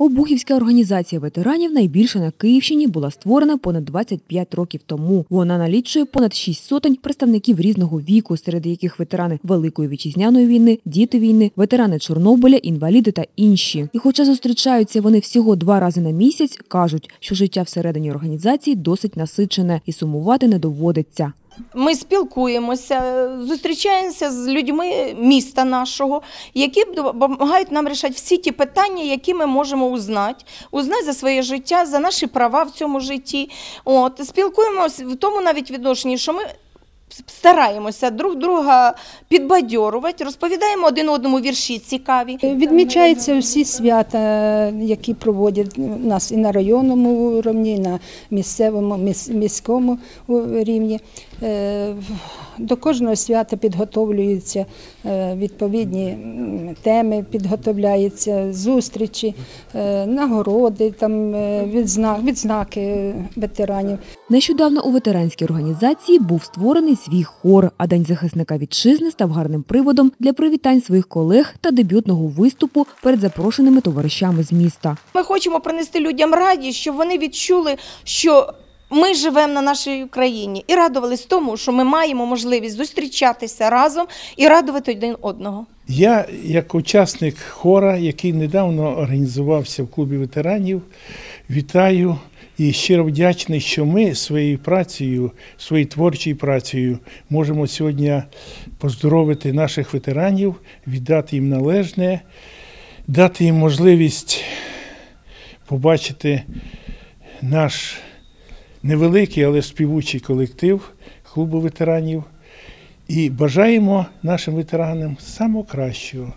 Обухівська організація ветеранів найбільша на Київщині була створена понад 25 років тому. Вона налічує понад 6 сотень представників різного віку, серед яких ветерани Великої вітчизняної війни, діти війни, ветерани Чорнобиля, інваліди та інші. І хоча зустрічаються вони всього два рази на місяць, кажуть, що життя всередині організації досить насичене і сумувати не доводиться. Ми спілкуємося, зустрічаємося з людьми міста нашого, які допомагають нам рішати всі ті питання, які ми можемо узнати, узнати за своє життя, за наші права в цьому житті. От спілкуємося в тому навіть відношенні, що ми. Стараємося друг друга підбадьорувати, розповідаємо один одному вірші цікаві. Відмічаються всі свята, які проводять нас і на районному рівні, і на місцевому, міському рівні. Е, До кожного свята підготовлюються е, відповідні теми, підготовляються зустрічі, е, нагороди, там, відзнаки ветеранів. Нещодавно у ветеранській організації був створений свій хор, а День захисника вітчизни став гарним приводом для привітань своїх колег та дебютного виступу перед запрошеними товаришами з міста. Ми хочемо принести людям радість, щоб вони відчули, що ми живемо на нашій Україні і радувались тому, що ми маємо можливість зустрічатися разом і радувати один одного. Я, як учасник хора, який недавно організувався в клубі ветеранів, вітаю і щиро вдячний, що ми своєю працею, своєю творчою працею можемо сьогодні поздоровити наших ветеранів, віддати їм належне, дати їм можливість побачити наш невеликий, але співучий колектив клубу ветеранів. І бажаємо нашим ветеранам самого кращого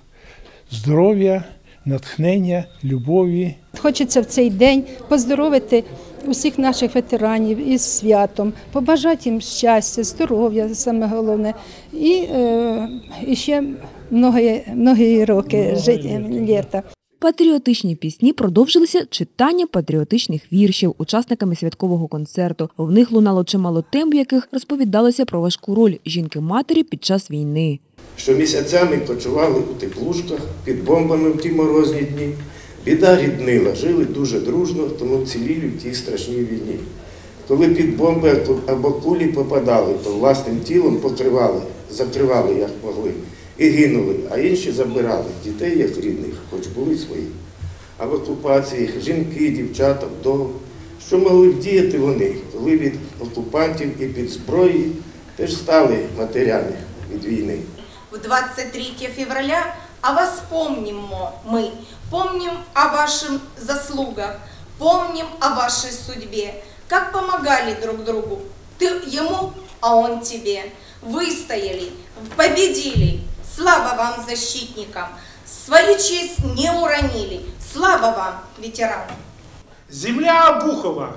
здоров'я, натхнення, любові. Хочеться в цей день поздоровити усіх наших ветеранів із святом, побажати їм щастя, здоров'я, саме головне, і, е, і ще многі, многі роки життя літа. Патріотичні пісні продовжилися читанням патріотичних віршів учасниками святкового концерту. В них лунало чимало тем, в яких розповідалося про важку роль жінки-матері під час війни. що місяцями кочували у теплушках під бомбами в ті морозні дні. Біда ріднила, жили дуже дружно, тому вцілілі в тій страшній війні. Коли під бомби або кулі попадали, то власним тілом покривали, закривали, як могли, і гинули, а інші забирали дітей, як рідних, хоч були свої. А в окупації жінки, дівчата, вдови, що могли б діяти вони, коли від окупантів і під зброї теж стали матерями від війни. В 23 февраля о вас помним мы, помним о ваших заслугах, помним о вашей судьбе, как помогали друг другу. Ты ему, а он тебе. Выстояли, победили. Слава вам, защитникам. Свою честь не уронили. Слава вам, ветеранам. Земля Обухова,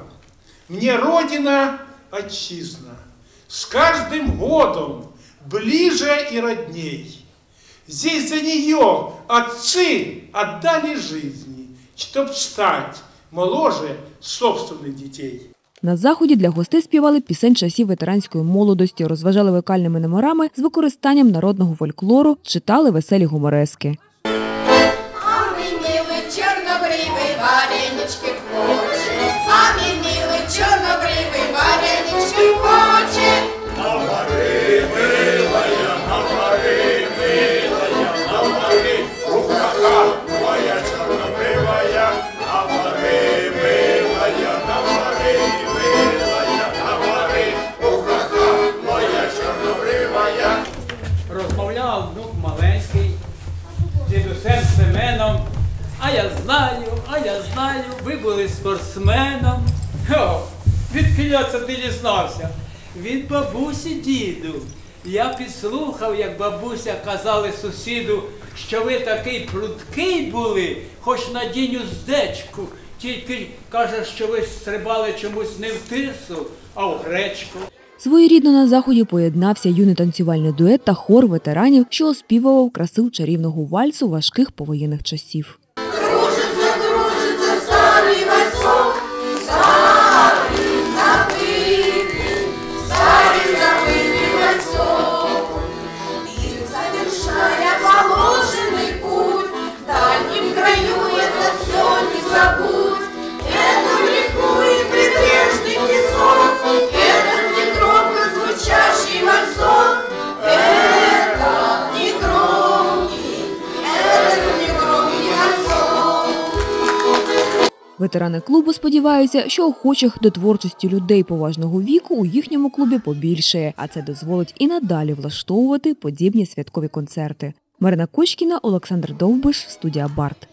мне родина отчизна, с каждым годом ближе и родней. Здесь за нее отцы отдали жизни, чтоб стать моложе собственных детей. На заході для гостей співали пісень часів ветеранської молодості, розважали вокальними номерами з використанням народного фольклору, читали веселі гуморески. Знаю, ви були спортсменом. О, відкиля це ти дізнався? Від бабусі, діду. Я підслухав, як бабуся казали сусіду, що ви такий прудкий були, хоч на дінь уздечку. Тільки каже, що ви стрибали чомусь не в тирсу, а в гречку. Своєрідно на заході поєднався юний танцювальний дует та хор ветеранів, що оспівував красив чарівного вальсу важких повоєнних часів. Ветерани клубу сподіваються, що охочих до творчості людей поважного віку у їхньому клубі побільшає, а це дозволить і надалі влаштовувати подібні святкові концерти. Марина Кочкіна, Олександр Довбиш, студія Барт.